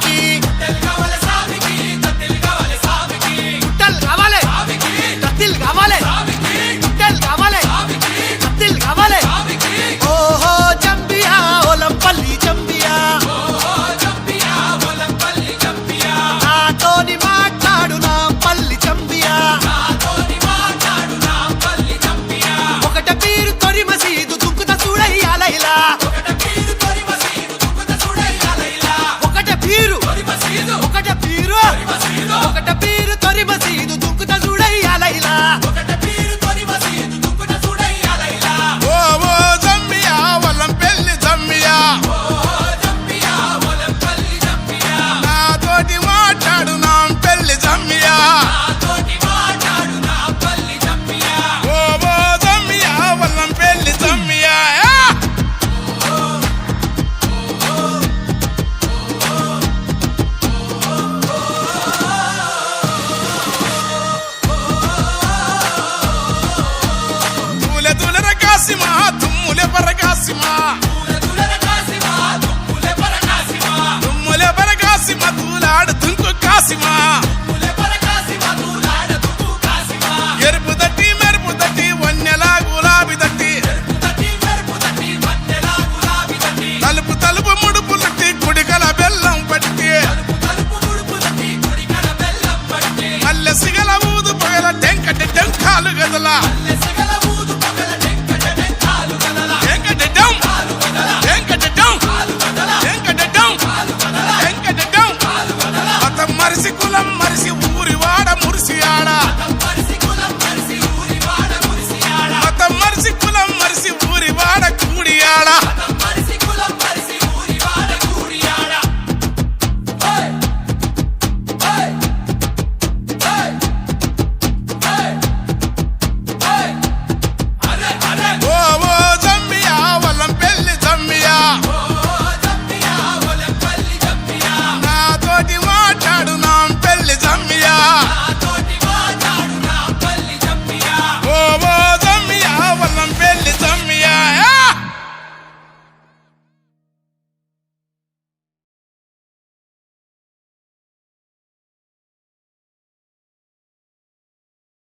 noite పరకాశమా దుమ్ములే పరకాశమ తూలాడు తుంకు కాసిమా ఎరుపు తట్టి మెరుపు తట్టి వన్నెలా గులాబి తట్టి. తలుపు తలుపు ముడుపు తట్టి కుడికల బెల్లం పట్టి. మల్లె సిగల ఊదు పగల టెంకటి టెంకాలు గదలా. அடையாளா